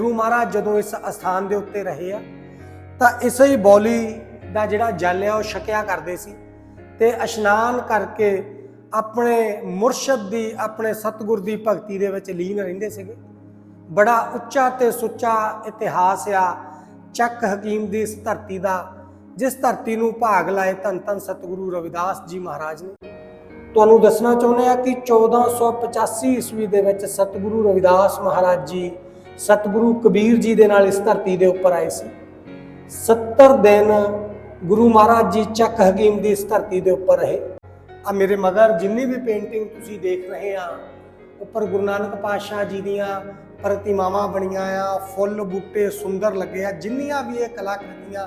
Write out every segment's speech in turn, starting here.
ਗੁਰੂ ਮਹਾਰਾਜ ਜਦੋਂ ਇਸ ਅਸਥਾਨ ਦੇ ਉੱਤੇ ਰਹੇ ਆ, ਤਾਂ ਇਸੇ ਹੀ ਬੌਲੀ ਦਾ ਜਿਹੜਾ ਜਲ ਆ ਉਹ ਛਕਿਆ ਕਰਦੇ ਸੀ ਤੇ ਇਸ਼ਨਾਨ ਕਰਕੇ ਆਪਣੇ ਮੁਰਸ਼ਦ ਦੀ, ਆਪਣੇ ਸਤਿਗੁਰ ਦੀ ਭਗਤੀ ਦੇ ਵਿੱਚ ਲੀਨ ਰਹਿੰਦੇ ਸੀਗੇ। ਬੜਾ ਉੱਚਾ ਤੇ ਸੁੱਚਾ ਇਤਿਹਾਸ ਆ, ਚੱਕ ਹਕੀਮ ਦੀ ਇਸ ਧਰਤੀ ਦਾ, ਜਿਸ ਧਰਤੀ ਨੂੰ ਭਾਗ ਲਾਏ ਧੰਨ ਧੰਨ ਸਤਿਗੁਰੂ ਰਵਿਦਾਸ ਜੀ ਮਹਾਰਾਜ ਨੇ। ਤੁਹਾਨੂੰ ਦੱਸਣਾ ਚਾਹੁੰਦੇ ਆ ਕਿ 1485 ਈਸਵੀ ਦੇ ਵਿੱਚ ਸਤਿਗੁਰੂ ਰਵਿਦਾਸ ਮਹਾਰਾਜ ਜੀ ਸਤਿਗੁਰੂ ਕਬੀਰ ਜੀ ਦੇ ਨਾਲ ਇਸ ਧਰਤੀ ਦੇ ਉੱਪਰ ਆਏ ਸੀ। 70 ਦਿਨ ਗੁਰੂ ਮਹਾਰਾਜ ਜੀ ਚੱਕ ਹਕੀਮ ਦੀ ਇਸ ਧਰਤੀ ਦੇ ਉੱਪਰ ਰਹੇ। ਆ ਮੇਰੇ ਮਗਰ ਜਿੰਨੀ ਵੀ ਪੇਂਟਿੰਗ ਤੁਸੀਂ ਦੇਖ ਰਹੇ ਆ, ਉੱਪਰ ਗੁਰੂ ਨਾਨਕ ਪਾਤਸ਼ਾਹ ਜੀ ਦੀਆਂ ਪ੍ਰਤਿਮਾਵਾਂ ਬਣੀਆਂ ਆ, ਫੁੱਲ ਬੂਟੇ ਸੁੰਦਰ ਲੱਗੇ ਆ, ਜਿੰਨੀਆਂ ਵੀ ਇਹ ਕਲਾਕ੍ਰਿਤੀਆਂ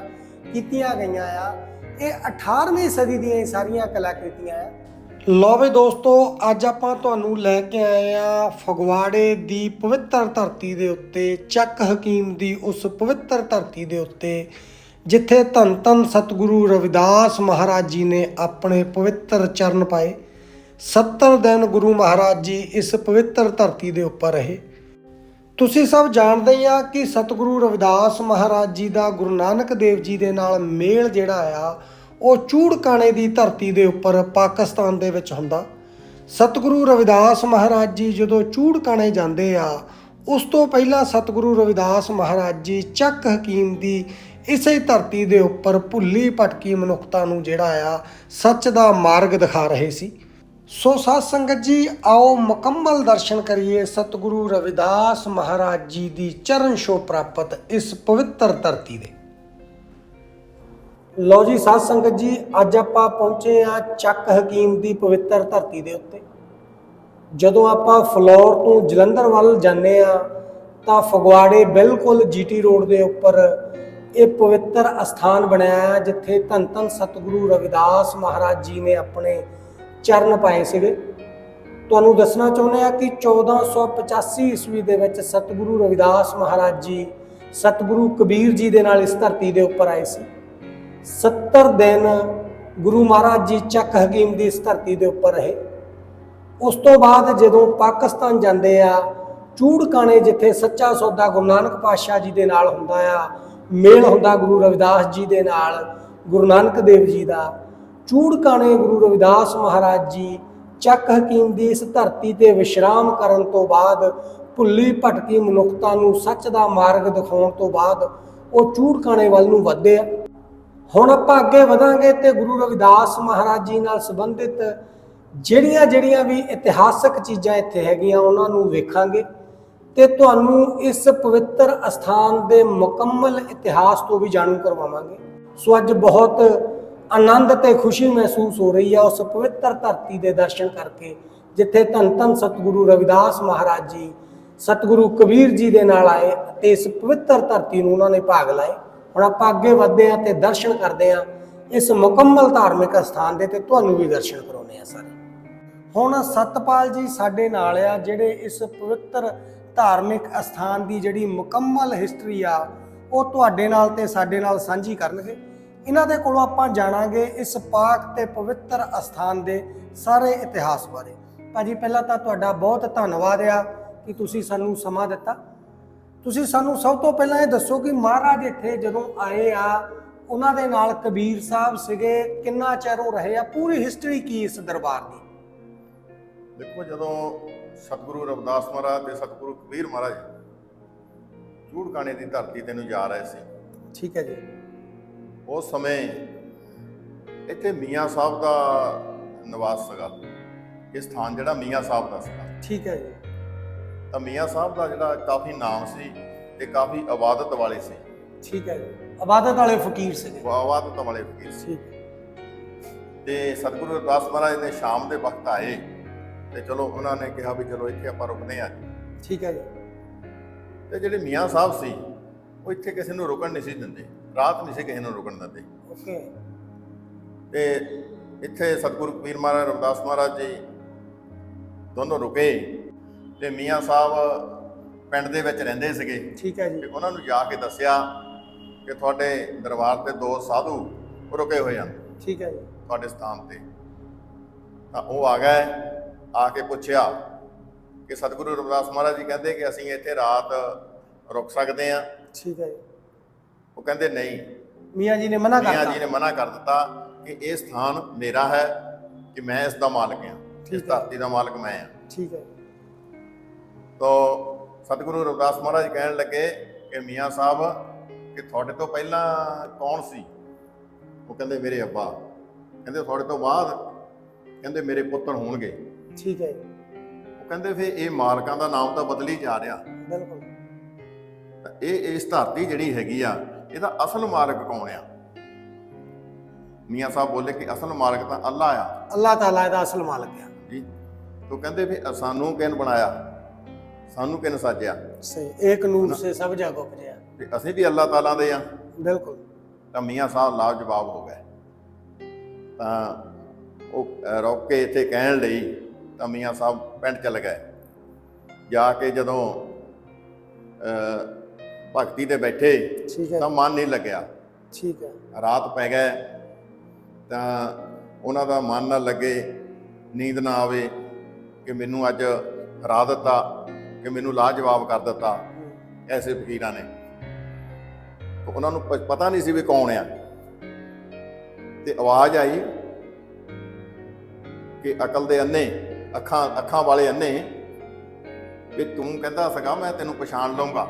ਕੀਤੀਆਂ ਗਈਆਂ ਆ, ਇਹ 18ਵੀਂ ਸਦੀ ਦੀਆਂ ਇਹ ਸਾਰੀਆਂ ਕਲਾਕ੍ਰਿਤੀਆਂ ਆ। ਲੋ ਵੀ ਦੋਸਤੋ, ਅੱਜ ਆਪਾਂ ਤੁਹਾਨੂੰ ਲੈ ਕੇ ਆਏ ਆ ਫਗਵਾੜੇ ਦੀ ਪਵਿੱਤਰ ਧਰਤੀ ਦੇ ਉੱਤੇ, ਚੱਕ ਹਕੀਮ ਦੀ ਉਸ ਪਵਿੱਤਰ ਧਰਤੀ ਦੇ ਉੱਤੇ, ਜਿੱਥੇ ਧੰਨ ਧੰਨ ਸਤਿਗੁਰੂ ਰਵਿਦਾਸ ਮਹਾਰਾਜ ਜੀ ਨੇ ਆਪਣੇ ਪਵਿੱਤਰ ਚਰਨ ਪਾਏ। 70 ਦਿਨ ਗੁਰੂ ਮਹਾਰਾਜ ਜੀ ਇਸ ਪਵਿੱਤਰ ਧਰਤੀ ਦੇ ਉੱਪਰ ਰਹੇ। ਤੁਸੀਂ ਸਭ ਜਾਣਦੇ ਹੀ ਆ ਕਿ ਸਤਿਗੁਰੂ ਰਵਿਦਾਸ ਮਹਾਰਾਜ ਜੀ ਦਾ ਗੁਰੂ ਨਾਨਕ ਦੇਵ ਜੀ ਦੇ ਨਾਲ ਮੇਲ ਜਿਹੜਾ ਆ ਉਹ ਚੂੜਕਾਣੇ ਦੀ ਧਰਤੀ ਦੇ ਉੱਪਰ ਪਾਕਿਸਤਾਨ ਦੇ ਵਿੱਚ ਹੁੰਦਾ। ਸਤਿਗੁਰੂ ਰਵਿਦਾਸ ਮਹਾਰਾਜ ਜੀ ਜਦੋਂ ਚੂੜਕਾਣੇ ਜਾਂਦੇ ਆ, ਉਸ ਤੋਂ ਪਹਿਲਾਂ ਸਤਿਗੁਰੂ ਰਵਿਦਾਸ ਮਹਾਰਾਜ ਜੀ ਚੱਕ ਹਕੀਮ ਦੀ ਇਸੇ ਧਰਤੀ ਦੇ ਉੱਪਰ ਭੁੱਲੀ ਭਟਕੀ ਮਨੁੱਖਤਾ ਨੂੰ ਜਿਹੜਾ ਆ, ਸੱਚ ਦਾ ਮਾਰਗ ਦਿਖਾ ਰਹੇ ਸੀ। ਸੋ ਸਾਧ ਸੰਗਤ ਜੀ, ਆਓ ਮੁਕੰਮਲ ਦਰਸ਼ਨ ਕਰੀਏ ਸਤਿਗੁਰੂ ਰਵਿਦਾਸ ਮਹਾਰਾਜ ਜੀ ਦੀ ਚਰਨ ਛੋਹ ਪ੍ਰਾਪਤ ਇਸ ਪਵਿੱਤਰ ਧਰਤੀ ਦੇ। ਲੋ ਜੀ, ਸਾਧ ਸੰਗਤ ਜੀ, ਅੱਜ ਆਪਾਂ ਪਹੁੰਚੇ ਆ ਚੱਕ ਹਕੀਮ ਦੀ ਪਵਿੱਤਰ ਧਰਤੀ ਦੇ ਉੱਤੇ। ਜਦੋਂ ਆਪਾਂ ਫਲੋਰ ਤੋਂ ਜਲੰਧਰ ਵੱਲ ਜਾਂਦੇ ਆ ਤਾਂ ਫਗਵਾੜੇ ਬਿਲਕੁਲ ਜੀਟੀ ਰੋਡ ਦੇ ਉੱਪਰ ਇਹ ਪਵਿੱਤਰ ਅਸਥਾਨ ਬਣਿਆ ਹੈ, ਜਿੱਥੇ ਧੰਨ ਧੰਨ ਸਤਿਗੁਰੂ ਰਵਿਦਾਸ ਮਹਾਰਾਜ ਜੀ ਨੇ ਆਪਣੇ ਚਰਨ ਪਾਏ ਸੀਗੇ। ਤੁਹਾਨੂੰ ਦੱਸਣਾ ਚਾਹੁੰਦੇ ਆ ਕਿ 1485 ਈਸਵੀ ਦੇ ਵਿੱਚ ਸਤਿਗੁਰੂ ਰਵਿਦਾਸ ਮਹਾਰਾਜ ਜੀ, ਸਤਿਗੁਰੂ ਕਬੀਰ ਜੀ ਦੇ ਨਾਲ ਇਸ ਧਰਤੀ ਦੇ ਉੱਪਰ ਆਏ ਸੀ। 70 ਦਿਨ ਗੁਰੂ ਮਹਾਰਾਜ ਜੀ ਚੱਕ ਹਕੀਮ ਦੀ ਇਸ ਧਰਤੀ ਦੇ ਉੱਪਰ ਰਹੇ। ਉਸ ਤੋਂ ਬਾਅਦ ਜਦੋਂ ਪਾਕਿਸਤਾਨ ਜਾਂਦੇ ਆ ਚੂੜਕਾਣੇ ਜਿੱਥੇ ਸੱਚਾ ਸੌਦਾ ਗੁਰੂ ਨਾਨਕ ਪਾਤਸ਼ਾਹ ਜੀ ਦੇ ਨਾਲ ਹੁੰਦਾ ਆ, ਮੇਲ ਹੁੰਦਾ ਗੁਰੂ ਰਵਿਦਾਸ ਜੀ ਦੇ ਨਾਲ, ਗੁਰੂ ਨਾਨਕ ਦੇਵ ਜੀ ਦਾ ਚੂੜਕਾਣੇ ਗੁਰੂ ਰਵਿਦਾਸ ਮਹਾਰਾਜ ਜੀ ਚੱਕ ਹਕੀਮ ਦੀ ਇਸ ਧਰਤੀ ਤੇ ਵਿਸ਼ਰਾਮ ਕਰਨ ਤੋਂ ਬਾਅਦ, ਭੁੱਲੀ ਭਟਕੀ ਮਨੁੱਖਤਾ ਨੂੰ ਸੱਚ ਦਾ ਮਾਰਗ ਦਿਖਾਉਣ ਤੋਂ ਬਾਅਦ, ਉਹ ਚੂੜਕਾਣੇ ਵੱਲ ਨੂੰ ਵਧਦੇ ਆ। ਹੁਣ ਆਪਾਂ ਅੱਗੇ ਵਧਾਂਗੇ ਤੇ ਗੁਰੂ ਰਵਿਦਾਸ ਮਹਾਰਾਜ ਜੀ ਨਾਲ ਸੰਬੰਧਿਤ ਜਿਹੜੀਆਂ ਜਿਹੜੀਆਂ ਵੀ ਇਤਿਹਾਸਕ ਚੀਜ਼ਾਂ ਇੱਥੇ ਹੈਗੀਆਂ, ਉਹਨਾਂ ਨੂੰ ਵੇਖਾਂਗੇ ਤੇ ਤੁਹਾਨੂੰ ਇਸ ਪਵਿੱਤਰ ਅਸਥਾਨ ਦੇ ਮੁਕੰਮਲ ਇਤਿਹਾਸ ਤੋਂ ਵੀ ਜਾਣੂ ਕਰਵਾਵਾਂਗੇ। ਸੋ ਅੱਜ ਬਹੁਤ ਆਨੰਦ ਤੇ ਖੁਸ਼ੀ ਮਹਿਸੂਸ ਹੋ ਰਹੀ ਹੈ ਉਸ ਪਵਿੱਤਰ ਧਰਤੀ ਦੇ ਦਰਸ਼ਨ ਕਰਕੇ, ਜਿੱਥੇ ਧੰਨ ਧੰਨ ਸਤਿਗੁਰੂ ਰਵਿਦਾਸ ਮਹਾਰਾਜ ਜੀ, ਸਤਿਗੁਰੂ ਕਬੀਰ ਜੀ ਦੇ ਨਾਲ ਆਏ ਤੇ ਇਸ ਪਵਿੱਤਰ ਧਰਤੀ ਨੂੰ ਉਹਨਾਂ ਨੇ ਭਾਗ ਲਾਏ। ਹੁਣ ਆਪਾਂ ਅੱਗੇ ਵਧਦੇ ਹਾਂ ਤੇ ਦਰਸ਼ਨ ਕਰਦੇ ਹਾਂ, ਇਸ ਮੁਕੰਮਲ ਧਾਰਮਿਕ ਸਥਾਨ ਦੇ ਤੇ ਤੁਹਾਨੂੰ ਵੀ ਦਰਸ਼ਨ ਕਰਾਉਣੇ ਆ ਸਾਰੇ। ਹੁਣ ਸਤਪਾਲ ਜੀ ਸਾਡੇ ਨਾਲ ਆ, ਜਿਹੜੇ ਇਸ ਪਵਿੱਤਰ ਧਾਰਮਿਕ ਅਸਥਾਨ ਦੀ ਜਿਹੜੀ ਮੁਕੰਮਲ ਹਿਸਟਰੀ ਆ, ਉਹ ਤੁਹਾਡੇ ਨਾਲ ਤੇ ਸਾਡੇ ਨਾਲ ਸਾਂਝੀ ਕਰਨਗੇ। ਇਹਨਾਂ ਦੇ ਕੋਲੋਂ ਆਪਾਂ ਜਾਣਾਂਗੇ ਇਸ ਪਾਕ ਤੇ ਪਵਿੱਤਰ ਅਸਥਾਨ ਦੇ ਸਾਰੇ ਇਤਿਹਾਸ ਬਾਰੇ। ਭਾਜੀ, ਪਹਿਲਾਂ ਤਾਂ ਤੁਹਾਡਾ ਬਹੁਤ ਧੰਨਵਾਦ ਆ ਕਿ ਤੁਸੀਂ ਸਾਨੂੰ ਸਮਾਂ ਦਿੱਤਾ। ਤੁਸੀਂ ਸਾਨੂੰ ਸਭ ਤੋਂ ਪਹਿਲਾਂ ਇਹ ਦੱਸੋ ਕਿ ਮਹਾਰਾਜ ਇੱਥੇ ਜਦੋਂ ਆਏ ਆ ਉਹਨਾਂ ਦੇ ਨਾਲ ਕਬੀਰ ਸਾਹਿਬ ਸੀਗੇ ਕਿੰਨਾ ਚਿਰ ਉਹ ਰਹੇ ਆ? ਪੂਰੀ ਹਿਸਟਰੀ ਕੀ ਇਸ ਦਰਬਾਰ ਦੀ? ਦੇਖੋ ਜਦੋਂ ਸਤਿਗੁਰੂ ਰਵਿਦਾਸ ਮਹਾਰਾਜ ਤੇ ਸਤਿਗੁਰੂ ਕਬੀਰ ਮਹਾਰਾਜ ਚੂੜਕਾਣੇ ਦੀ ਧਰਤੀ ਤੇ ਨੂੰ ਜਾ ਰਹੇ ਸੀ। ਠੀਕ ਹੈ ਜੀ। ਉਸ ਸਮੇਂ ਇੱਥੇ ਮੀਆਂ ਸਾਹਿਬ ਦਾ ਨਿਵਾਸ ਸੀਗਾ। ਇਹ ਸਥਾਨ ਜਿਹੜਾ ਮੀਆਂ ਸਾਹਿਬ ਦਾ ਸੀਗਾ। ਠੀਕ ਹੈ ਜੀ। ਤਾਂ ਮੀਆਂ ਸਾਹਿਬ ਦਾ ਜਿਹੜਾ ਕਾਫੀ ਨਾਮ ਸੀ ਤੇ ਕਾਫੀ ਇਬਾਦਤ ਵਾਲੇ ਸੀ। ਠੀਕ ਹੈ ਜੀ। ਇਬਾਦਤ ਵਾਲੇ ਫਕੀਰ ਉਹ ਇਬਾਦਤ ਵਾਲੇ ਫਕੀਰ ਸੀ। ਤੇ ਸਤਿਗੁਰੂ ਰਵਿਦਾਸ ਮਹਾਰਾਜ ਨੇ ਸ਼ਾਮ ਦੇ ਵਕਤ ਆਏ ਤੇ ਚਲੋ ਉਹਨਾਂ ਨੇ ਕਿਹਾ ਵੀ ਚਲੋ ਇੱਥੇ ਆਪਾਂ ਰੁਕਦੇ ਹਾਂ। ਠੀਕ ਹੈ ਜੀ। ਤੇ ਜਿਹੜੇ ਮੀਆਂ ਸਾਹਿਬ ਸੀ ਉਹ ਇੱਥੇ ਕਿਸੇ ਨੂੰ ਰੁਕਣ ਨਹੀਂ ਸੀ ਦਿੰਦੇ। ਰਾਤ ਨਹੀਂ ਸੀ ਕਿਸੇ ਨੂੰ ਰੁਕਣ ਦਿੰਦੇ। ਓਕੇ। ਤੇ ਇੱਥੇ ਸਤਿਗੁਰੂ ਕਬੀਰ ਮਹਾਰਾਜ ਰਵਿਦਾਸ ਮਹਾਰਾਜ ਜੀ ਦੋਨੋਂ ਰੁਕੇ। ਤੇ ਮੀਆਂ ਸਾਹਿਬ ਪਿੰਡ ਦੇ ਵਿੱਚ ਰਹਿੰਦੇ ਸੀਗੇ। ਠੀਕ ਹੈ ਤੇ ਜੀ ਉਹਨਾਂ ਨੂੰ ਜਾ ਕੇ ਦੱਸਿਆ ਕਿ ਤੁਹਾਡੇ ਦਰਬਾਰ ਤੇ ਦੋ ਸਾਧੂ ਰੁਕੇ ਹੋਏ ਹਨ। ਠੀਕ ਹੈ ਜੀ। ਤੁਹਾਡੇ ਸਥਾਨ ਤੇ। ਤਾਂ ਉਹ ਆ ਗਏ ਆ ਕੇ ਪੁੱਛਿਆ ਕਿ ਸਤਿਗੁਰੂ ਰਵਿਦਾਸ ਮਹਾਰਾਜ ਜੀ ਕਹਿੰਦੇ ਕਿ ਅਸੀਂ ਇੱਥੇ ਰਾਤ ਰੁਕ ਸਕਦੇ ਆ ਠੀਕ ਹੈ ਜੀ। ਉਹ ਕਹਿੰਦੇ ਨਹੀਂ। ਮੀਆਂ ਜੀ ਨੇ ਮਨਾ ਮੀਆਂ ਕਰਤਾ। ਜੀ ਨੇ ਮਨਾ ਕਰ ਦਿੱਤਾ ਕਿ ਇਹ ਸਥਾਨ ਮੇਰਾ ਹੈ ਕਿ ਮੈਂ ਇਸ ਦਾ ਮਾਲਕ ਹਾਂ। ਠੀਕ ਇਸ ਹੈ। ਧਰਤੀ ਦਾ ਮਾਲਕ ਮੈਂ ਹਾਂ। ਠੀਕ ਹੈ ਤੋ ਸਤਿਗੁਰੂ ਰਵਿਦਾਸ ਮਹਾਰਾਜ ਕਹਿਣ ਲੱਗੇ ਕਿ ਮੀਆਂ ਸਾਹਿਬ ਕਿ ਤੁਹਾਡੇ ਤੋਂ ਪਹਿਲਾਂ ਕੌਣ ਸੀ? ਉਹ ਕਹਿੰਦੇ ਮੇਰੇ ਅੱਬਾ। ਕਹਿੰਦੇ ਤੁਹਾਡੇ ਤੋਂ ਬਾਅਦ ਕਹਿੰਦੇ ਮੇਰੇ ਪੁੱਤਰ ਹੋਣਗੇ। ਠੀਕ ਹੈ ਉਹ ਕਹਿੰਦੇ ਫਿਰ ਇਹ ਮਾਲਕਾਂ ਦਾ ਨਾਮ ਤਾਂ ਬਦਲੀ ਜਾ ਰਿਹਾ। ਬਿਲਕੁਲ। ਇਹ ਇਸ ਧਰਤੀ ਜਿਹੜੀ ਹੈਗੀ ਆ ਇਹਦਾ ਅਸਲ ਮਾਲਕ ਕੌਣ ਆ? ਮੀਆਂ ਸਾਹਿਬ ਬੋਲੇ ਕਿ ਅਸਲ ਮਾਲਕ ਤਾਂ ਅੱਲਾ ਆ। ਅੱਲਾਹ ਤਾਲਾ ਇਹਦਾ ਅਸਲ ਮਾਲਕ ਹੈ ਜੀ। ਤੋ ਕਹਿੰਦੇ ਵੀ ਸਾਨੂੰ ਕਿਨ ਬਣਾਇਆ? ਸਾਨੂੰ ਕਿਨ ਸਾਜਿਆ? ਸਹੀ ਏਕ ਨੂਰ ਸੇ ਸਭ ਜਗ ਉਪਜਿਆ ਤੇ ਅਸੀਂ ਵੀ ਅੱਲਾ ਤਾਲਾ ਦੇ ਆ। ਬਿਲਕੁਲ। ਤਾਂ ਮੀਆਂ ਸਾਹਿਬ ਲਾਭ ਜਵਾਬ ਹੋ ਗਏ। ਤਾਂ ਉਹ ਰੁਕ ਕੇ ਇੱਥੇ ਕਹਿਣ ਲਈ ਤਾਂ ਮੀਆਂ ਸਾਹਿਬ ਪਿੰਡ ਚਲੇ ਗਏ। ਜਾ ਕੇ ਜਦੋਂ ਭਗਤੀ ਤੇ ਬੈਠੇ ਤਾਂ ਮਨ ਨਹੀਂ ਲੱਗਿਆ। ਠੀਕ ਹੈ। ਰਾਤ ਪੈ ਗਏ। ਤਾਂ ਉਹਨਾਂ ਦਾ ਮਨ ਨਾ ਲੱਗੇ ਨੀਂਦ ਨਾ ਆਵੇ ਕਿ ਮੈਨੂੰ ਅੱਜ ਹਰਾ ਦਿੱਤਾ। ਕਿ ਮੈਨੂੰ ਲਾਜਵਾਬ ਕਰ ਦਿੱਤਾ ਐਸੇ ਫਕੀਰਾਂ ਨੇ। ਤਾਂ ਉਹਨਾਂ ਨੂੰ ਪਤਾ ਨਹੀਂ ਸੀ ਵੀ ਕੌਣ ਆ। ਤੇ ਆਵਾਜ਼ ਆਈ ਕਿ ਅਕਲ ਦੇ ਅੰਨੇ, ਅੱਖਾਂ ਅੱਖਾਂ ਵਾਲੇ ਅੰਨੇ, ਵੀ ਤੂੰ ਕਹਿੰਦਾ ਸੀਗਾ, ਮੈਂ ਤੈਨੂੰ ਪਛਾਣ ਲਵਾਂਗਾ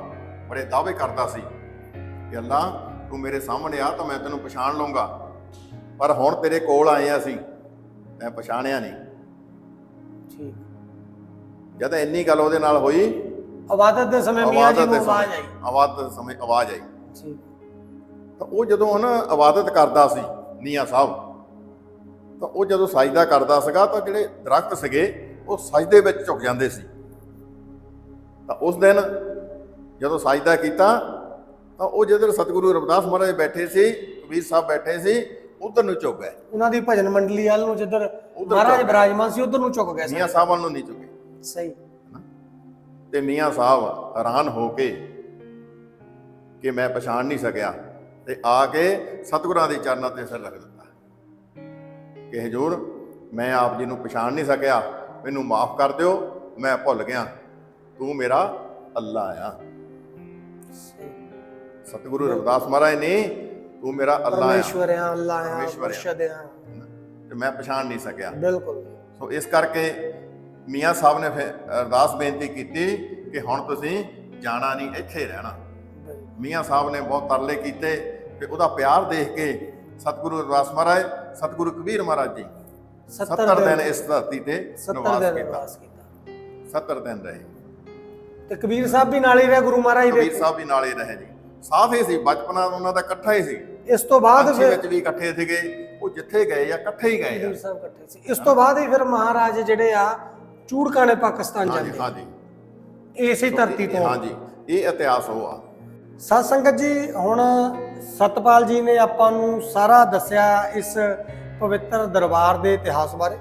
ਬੜੇ ਦਾਅਵੇ ਕਰਦਾ ਸੀ ਕਿ ਅੱਲਾ, ਤੂੰ ਮੇਰੇ ਸਾਹਮਣੇ ਆ ਤਾਂ ਮੈਂ ਤੈਨੂੰ ਪਛਾਣ ਲਵਾਂਗਾ ਪਰ ਹੁਣ ਤੇਰੇ ਕੋਲ ਆਏ ਆ ਅਸੀਂ, ਮੈਂ ਪਛਾਣਿਆ ਨਹੀਂ। ਠੀਕ। ਜਦ ਇੰਨੀ ਗੱਲ ਉਹਦੇ ਨਾਲ ਹੋਈ ਇਬਾਦਤ ਦੇ ਸਮੇਂ ਮੀਆਂ ਜੀ ਨੂੰ ਆਵਾਜ਼ ਆਈ। ਆਵਾਜ਼ ਦੇ ਸਮੇਂ ਆਵਾਜ਼ ਆਈ। ਤਾਂ ਉਹ ਜਦੋਂ ਨਾ ਇਬਾਦਤ ਕਰਦਾ ਸੀ ਮੀਆਂ ਸਾਹਿਬ ਤਾਂ ਉਹ ਜਦੋਂ ਸਜਦਾ ਕਰਦਾ ਸੀਗਾ ਤਾਂ ਜਿਹੜੇ ਦਰਖਤ ਸੀਗੇ ਉਹ ਸਜਦੇ ਵਿੱਚ ਝੁਕ ਜਾਂਦੇ ਸੀ। ਤਾਂ ਉਸ ਦਿਨ ਜਦੋਂ ਸਜਦਾ ਕੀਤਾ ਤਾਂ ਉਹ ਜਦੋਂ ਸਤਿਗੁਰੂ ਰਵਿਦਾਸ ਮਹਾਰਾਜ ਬੈਠੇ ਸੀ ਕਬੀਰ ਸਾਹਿਬ ਬੈਠੇ ਸੀ ਉਧਰ ਨੂੰ ਝੁਕ ਗਏ। ਉਹਨਾਂ ਦੀ ਭਜਨ ਮੰਡਲੀ ਵੱਲ ਨੂੰ ਜਿੱਧਰ ਮਹਾਰਾਜ। ਬਿਰਾਜਮਾਨ ਸੀ ਉਧਰ ਨੂੰ ਝੁਕ ਗਏ ਮੀਆਂ ਸਾਹਿਬ ਵੱਲ ਨੂੰ ਨਹੀਂ ਝੁਕੇ। ਸਹੀ। ਤੇ ਮੀਆਂ ਸਾਹਿਬ ਹੈਰਾਨ ਹੋ ਕੇ ਕਿ ਮੈਂ ਪਛਾਣ ਨਹੀਂ ਸਕਿਆ ਤੇ ਆ ਕੇ ਸਤਿਗੁਰਾਂ ਦੇ ਚਰਨਾਂ ਤੇ ਸਿਰ ਰੱਖ ਦਿੱਤਾ। ਕਿ ਹਜੂਰ ਮੈਂ ਆਪ ਜੀ ਨੂੰ ਪਛਾਣ ਨਹੀਂ ਸਕਿਆ ਮੈਨੂੰ ਮਾਫ ਕਰ ਦਿਓ ਮੈਂ ਭੁੱਲ ਗਿਆ। ਤੂੰ ਮੇਰਾ ਅੱਲਾ ਆ। ਸਤਿਗੁਰੂ ਰਵਿਦਾਸ ਮਹਾਰਾਜ ਨੇ ਤੂੰ ਮੇਰਾ ਅੱਲਾ ਆ। ਪਰਮੇਸ਼ਵਰ ਆ ਅੱਲਾ ਆ। ਮੁਰਸ਼ਦ ਆ। ਤੇ ਮੈਂ ਪਛਾਣ ਨਹੀਂ ਸਕਿਆ। ਬਿਲਕੁਲ। ਸੋ ਇਸ ਕਰਕੇ ਮੀਆਂ ਸਾਹਿਬ ਨੇ ਫਿਰ ਅਰਦਾਸ ਬੇਨਤੀ ਕੀਤੀ ਕਿ ਹੁਣ ਤੁਸੀਂ ਜਾਣਾ ਨਹੀਂ ਇੱਥੇ ਹੀ ਰਹਿਣਾ। ਮੀਆਂ ਸਾਹਿਬ ਨੇ ਬਹੁਤ ਤਰਲੇ ਕੀਤੇ ਕਿ ਉਹਦਾ ਪਿਆਰ ਦੇਖ ਕੇ ਸਤਿਗੁਰੂ ਰਵਿਦਾਸ ਮਹਾਰਾਜ ਸਤਿਗੁਰੂ ਕਬੀਰ ਮਹਾਰਾਜ ਜੀ 70 70 ਦਿਨ ਇਸ ਧਰਤੀ ਤੇ 70 ਨਿਵਾਸ ਕੀਤਾ। ਨਿਵਾਸ ਕੀਤਾ। 70 ਦਿਨ ਰਹੇ। ਤੇ ਕਬੀਰ ਸਾਹਿਬ ਵੀ ਨਾਲ ਹੀ ਰਹੇ ਗੁਰੂ ਮਹਾਰਾਜ ਕਬੀਰ ਦੇ ਸਾਹਿਬ ਵੀ ਨਾਲੇ ਰਹੇ ਜੀ। ਸਾਥ ਹੀ ਸੀ ਬਚਪਨਾ ਉਹਨਾਂ ਦਾ ਇਕੱਠਾ ਹੀ ਸੀ। ਇਸ ਤੋਂ ਬਾਅਦ ਫਿਰ ਵਿੱਚ ਵੀ ਇਕੱਠੇ ਸੀਗੇ ਉਹ ਜਿੱਥੇ ਗਏ ਆ ਇਕੱਠੇ ਹੀ ਗਏ ਆ। ਕਬੀਰ ਸਾਹਿਬ ਇਕੱਠੇ ਸੀ। ਇਸ ਤੋਂ ਬਾਅਦ ਹੀ ਫਿਰ ਮਹਾਰਾਜ ਜਿਹੜੇ ਆ ਚੂੜਕਾਂ ਨੇ ਪਾਕਿਸਤਾਨ ਜਾਂਦੇ ਹਾਂਜੀ। ਇਸੇ ਧਰਤੀ ਤੋਂ। ਹਾਂਜੀ ਇਹ ਇਤਿਹਾਸ ਉਹ ਆ। ਸਤ ਸੰਗਤ ਜੀ ਹੁਣ ਸਤਪਾਲ ਜੀ ਨੇ ਆਪਾਂ ਨੂੰ ਸਾਰਾ ਦੱਸਿਆ ਇਸ ਪਵਿੱਤਰ ਦਰਬਾਰ ਦੇ ਇਤਿਹਾਸ ਬਾਰੇ।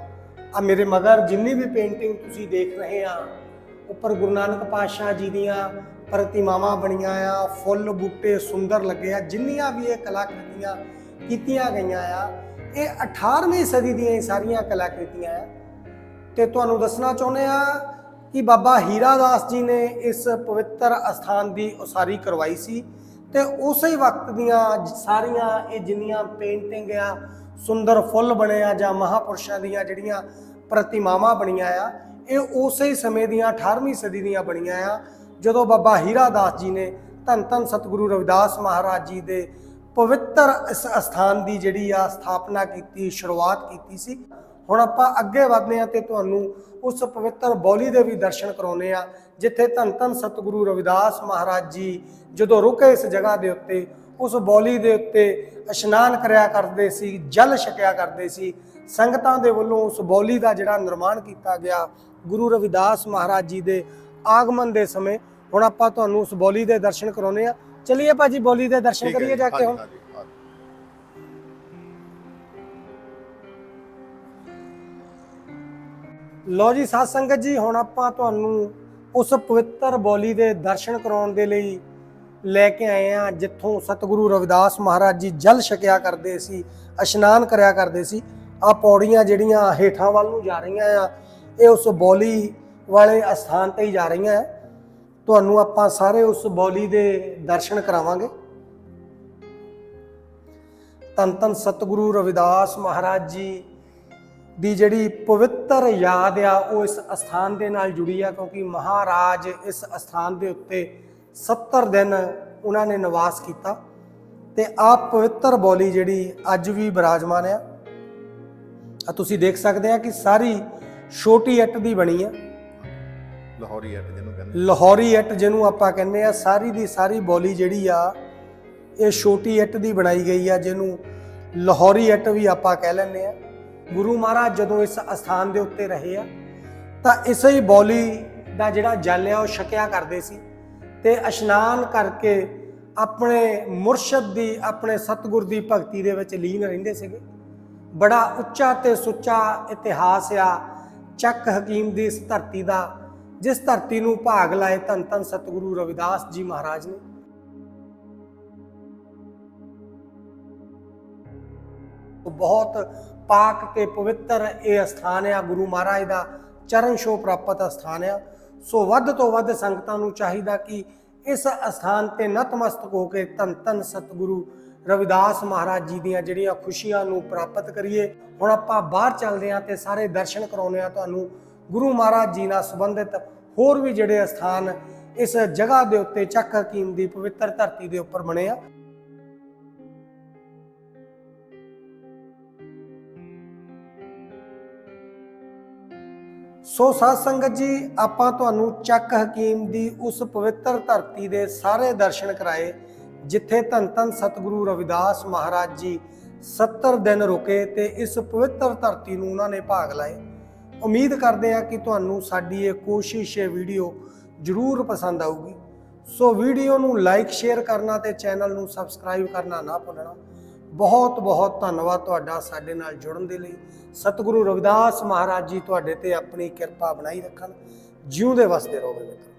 ਆ ਮੇਰੇ ਮਗਰ ਜਿੰਨੀ ਵੀ ਪੇਂਟਿੰਗ ਤੁਸੀਂ ਦੇਖ ਰਹੇ ਆ ਉੱਪਰ ਗੁਰੂ ਨਾਨਕ ਪਾਤਸ਼ਾਹ ਜੀ ਦੀਆਂ ਪ੍ਰਤਿਮਾਵਾਂ ਬਣੀਆਂ ਆ ਫੁੱਲ ਬੂਟੇ ਸੁੰਦਰ ਲੱਗੇ ਆ ਜਿੰਨੀਆਂ ਵੀ ਇਹ ਕਲਾਕ੍ਰਿਤੀਆਂ ਕੀਤੀਆਂ ਗਈਆਂ ਆ ਇਹ 18ਵੀਂ ਸਦੀ ਦੀਆਂ ਇਹ ਸਾਰੀਆਂ ਕਲਾਕ੍ਰਿਤੀਆਂ ਆ। ਤੇ ਤੁਹਾਨੂੰ ਦੱਸਣਾ ਚਾਹੁੰਦੇ ਆ ਕਿ ਬਾਬਾ ਹੀਰਾ ਦਾਸ ਜੀ ਨੇ ਇਸ ਪਵਿੱਤਰ ਅਸਥਾਨ ਦੀ ਉਸਾਰੀ ਕਰਵਾਈ ਸੀ ਤੇ ਉਸੇ ਵਕਤ ਦੀਆਂ ਸਾਰੀਆਂ ਇਹ ਜਿੰਨੀਆਂ ਪੇਂਟਿੰਗ ਆ, ਸੁੰਦਰ ਫੁੱਲ ਬਣੇ ਆ ਜਾਂ ਮਹਾਪੁਰਸ਼ਾਂ ਦੀਆਂ ਜਿਹੜੀਆਂ ਪ੍ਰਤਿਮਾਵਾਂ ਬਣੀਆਂ ਆ, ਇਹ ਉਸੇ ਸਮੇਂ ਦੀਆਂ 18ਵੀਂ ਸਦੀ ਦੀਆਂ ਬਣੀਆਂ ਆ, ਜਦੋਂ ਬਾਬਾ ਹੀਰਾ ਦਾਸ ਜੀ ਨੇ ਧੰਨ ਧੰਨ ਸਤਿਗੁਰੂ ਰਵਿਦਾਸ ਮਹਾਰਾਜ ਜੀ ਦੇ ਪਵਿੱਤਰ ਇਸ ਅਸਥਾਨ ਦੀ ਜਿਹੜੀ ਆ ਸਥਾਪਨਾ ਕੀਤੀ, ਸ਼ੁਰੂਆਤ ਕੀਤੀ ਸੀ। ਹੁਣ ਆਪਾਂ ਅੱਗੇ ਵਧਦੇ ਹਾਂ ਤੇ ਤੁਹਾਨੂੰ ਉਸ ਪਵਿੱਤਰ ਬੌਲੀ ਦੇ ਵੀ ਦਰਸ਼ਨ ਕਰਾਉਨੇ ਆ ਜਿੱਥੇ ਧੰਨ ਧੰਨ ਸਤਿਗੁਰੂ ਰਵਿਦਾਸ ਮਹਾਰਾਜ ਜੀ ਜਦੋਂ ਰੁਕੇ ਇਸ ਜਗ੍ਹਾ ਦੇ ਉੱਤੇ ਉਸ ਬੌਲੀ ਦੇ ਉੱਤੇ ਇਸ਼ਨਾਨ ਕਰਿਆ ਕਰਦੇ ਸੀ ਜਲ ਛਕਿਆ ਕਰਦੇ ਸੀ ਸੰਗਤਾਂ ਦੇ ਵੱਲੋਂ ਉਸ ਬੌਲੀ ਦਾ ਜਿਹੜਾ ਨਿਰਮਾਣ ਕੀਤਾ ਗਿਆ ਗੁਰੂ ਰਵਿਦਾਸ ਮਹਾਰਾਜ ਜੀ ਦੇ ਆਗਮਨ ਦੇ ਸਮੇਂ ਹੁਣ ਆਪਾਂ ਤੁਹਾਨੂੰ ਉਸ ਬੌਲੀ ਦੇ ਦਰਸ਼ਨ ਕਰਾਉਨੇ ਆ ਚਲਿਏ ਭਾਜੀ ਬੌਲੀ ਦੇ ਦਰਸ਼ਨ ਕਰੀਏ ਜਾ ਕੇ ਹੁਣ। ਲੋ ਜੀ, ਸਾਧ ਸੰਗਤ ਜੀ, ਹੁਣ ਆਪਾਂ ਤੁਹਾਨੂੰ ਉਸ ਪਵਿੱਤਰ ਬੋਲੀ ਦੇ ਦਰਸ਼ਨ ਕਰਾਉਣ ਦੇ ਲਈ ਲੈ ਕੇ ਆਏ ਆ ਜਿੱਥੋਂ ਸਤਿਗੁਰੂ ਰਵਿਦਾਸ ਮਹਾਰਾਜ ਜੀ ਜਲ ਛਕਿਆ ਕਰਦੇ ਸੀ, ਇਸ਼ਨਾਨ ਕਰਿਆ ਕਰਦੇ ਸੀ। ਆ ਪੌੜੀਆਂ ਜਿਹੜੀਆਂ ਹੇਠਾਂ ਵੱਲ ਨੂੰ ਜਾ ਰਹੀਆਂ ਆ, ਇਹ ਉਸ ਬੋਲੀ ਵਾਲੇ ਅਸਥਾਨ ਤੇ ਹੀ ਜਾ ਰਹੀਆਂ ਆ। ਤੁਹਾਨੂੰ ਆਪਾਂ ਸਾਰੇ ਉਸ ਬੌਲੀ ਦੇ ਦਰਸ਼ਨ ਕਰਾਵਾਂਗੇ। ਤਨ ਤਨ ਸਤਿਗੁਰੂ ਰਵਿਦਾਸ ਮਹਾਰਾਜ ਜੀ ਦੀ ਜਿਹੜੀ ਪਵਿੱਤਰ ਯਾਦ ਆ ਉਹ ਇਸ ਅਸਥਾਨ ਦੇ ਨਾਲ ਜੁੜੀ ਆ ਕਿਉਂਕਿ ਮਹਾਰਾਜ ਇਸ ਅਸਥਾਨ ਦੇ ਉੱਤੇ 70 ਦਿਨ ਉਹਨਾਂ ਨੇ ਨਿਵਾਸ ਕੀਤਾ ਤੇ ਆ ਪਵਿੱਤਰ ਬੌਲੀ ਜਿਹੜੀ ਅੱਜ ਵੀ ਬਿਰਾਜਮਾਨ ਆ। ਆ ਤੁਸੀਂ ਦੇਖ ਸਕਦੇ ਆ ਕਿ ਸਾਰੀ ਛੋਟੀ ਇੱਟ ਦੀ ਬਣੀ ਆ। ਲਾਹੌਰੀ ਐਟ ਜਿਹਨੂੰ ਕਹਿੰਦੇ ਲਾਹੌਰੀ ਇੱਟ ਜਿਹਨੂੰ ਆਪਾਂ ਕਹਿੰਦੇ ਆ ਸਾਰੀ ਦੀ ਸਾਰੀ ਬੋਲੀ ਜਿਹੜੀ ਆ ਇਹ ਛੋਟੀ ਇੱਟ ਦੀ ਬਣਾਈ ਗਈ ਆ ਜਿਹਨੂੰ ਲਾਹੌਰੀ ਇੱਟ ਵੀ ਆਪਾਂ ਕਹਿ ਲੈਂਦੇ ਆ। ਗੁਰੂ ਮਹਾਰਾਜ ਜਦੋਂ ਇਸ ਅਸਥਾਨ ਦੇ ਉੱਤੇ ਰਹੇ ਆ, ਤਾਂ ਇਸੇ ਹੀ ਬੌਲੀ ਦਾ ਜਿਹੜਾ ਜਲ ਆ ਉਹ ਛਕਿਆ ਕਰਦੇ ਸੀ ਤੇ ਇਸ਼ਨਾਨ ਕਰਕੇ ਆਪਣੇ ਮੁਰਸ਼ਦ ਦੀ, ਆਪਣੇ ਸਤਿਗੁਰ ਦੀ ਭਗਤੀ ਦੇ ਵਿੱਚ ਲੀਨ ਰਹਿੰਦੇ ਸੀਗੇ। ਬੜਾ ਉੱਚਾ ਤੇ ਸੁੱਚਾ ਇਤਿਹਾਸ ਆ, ਚੱਕ ਹਕੀਮ ਦੀ ਇਸ ਧਰਤੀ ਦਾ, ਜਿਸ ਧਰਤੀ ਨੂੰ ਭਾਗ ਲਾਏ ਧੰਨ ਧੰਨ ਸਤਿਗੁਰੂ ਰਵਿਦਾਸ ਜੀ ਮਹਾਰਾਜ ਨੇ। ਬਹੁਤ ਪਾਕ ਤੇ ਪਵਿੱਤਰ ਇਹ ਸਥਾਨ ਆ, ਗੁਰੂ ਮਹਾਰਾਜ ਦਾ ਚਰਨ ਛੋਹ ਪ੍ਰਾਪਤ ਸਥਾਨ ਆ। ਸੋ ਵੱਧ ਤੋਂ ਵੱਧ ਸੰਗਤਾਂ ਨੂੰ ਚਾਹੀਦਾ ਕਿ ਇਸ ਸਥਾਨ ਤੇ ਨਤਮਸਤਕ ਹੋ ਕੇ ਧੰਨ ਧੰਨ ਸਤਿਗੁਰੂ ਰਵਿਦਾਸ ਮਹਾਰਾਜ ਜੀ ਦੀਆਂ ਜਿਹੜੀਆਂ ਖੁਸ਼ੀਆਂ ਨੂੰ ਪ੍ਰਾਪਤ ਕਰੀਏ। ਹੁਣ ਆਪਾਂ ਬਾਹਰ ਚੱਲਦੇ ਹਾਂ ਤੇ ਸਾਰੇ ਦਰਸ਼ਨ ਕਰਾਉਂਦੇ ਆ ਤੁਹਾਨੂੰ। ਗੁਰੂ ਮਹਾਰਾਜ ਜੀ ਨਾਲ ਸੰਬੰਧਿਤ ਹੋਰ ਵੀ ਜਿਹੜੇ ਸਥਾਨ ਇਸ ਜਗ੍ਹਾ ਦੇ ਉੱਤੇ ਚੱਕ ਹਕੀਮ ਦੀ ਪਵਿੱਤਰ ਧਰਤੀ ਦੇ ਉੱਪਰ ਬਣੇ ਆ। ਸੋ ਸਾਧ ਸੰਗਤ ਜੀ, ਆਪਾਂ ਤੁਹਾਨੂੰ ਚੱਕ ਹਕੀਮ ਦੀ ਉਸ ਪਵਿੱਤਰ ਧਰਤੀ ਦੇ ਸਾਰੇ ਦਰਸ਼ਨ ਕਰਾਏ, ਜਿੱਥੇ ਧੰਨ ਧੰਨ ਸਤਿਗੁਰੂ ਰਵਿਦਾਸ ਮਹਾਰਾਜ ਜੀ 70 ਦਿਨ ਰੁਕੇ ਤੇ ਇਸ ਪਵਿੱਤਰ ਧਰਤੀ ਨੂੰ ਉਹਨਾਂ ਨੇ ਭਾਗ ਲਾਏ। ਉਮੀਦ ਕਰਦੇ ਹਾਂ ਕਿ ਤੁਹਾਨੂੰ ਸਾਡੀ ਇਹ ਕੋਸ਼ਿਸ਼, ਇਹ ਵੀਡੀਓ ਜਰੂਰ ਪਸੰਦ ਆਊਗੀ। ਸੋ ਵੀਡੀਓ ਨੂੰ ਲਾਈਕ, ਸ਼ੇਅਰ ਕਰਨਾ ਤੇ ਚੈਨਲ ਨੂੰ ਸਬਸਕ੍ਰਾਈਬ ਕਰਨਾ ਨਾ ਭੁੱਲਣਾ। ਬਹੁਤ ਬਹੁਤ ਧੰਨਵਾਦ ਤੁਹਾਡਾ ਸਾਡੇ ਨਾਲ ਜੁੜਨ ਦੇ ਲਈ। ਸਤਿਗੁਰੂ ਰਵਿਦਾਸ ਮਹਾਰਾਜ ਜੀ ਤੁਹਾਡੇ ਤੇ ਆਪਣੀ ਕਿਰਪਾ ਬਣਾਈ ਰੱਖਣ। ਜਿਉਂਦੇ ਵਸਦੇ ਰਹੋ ਮੇਰੇ ਮਿੱਤਰੋ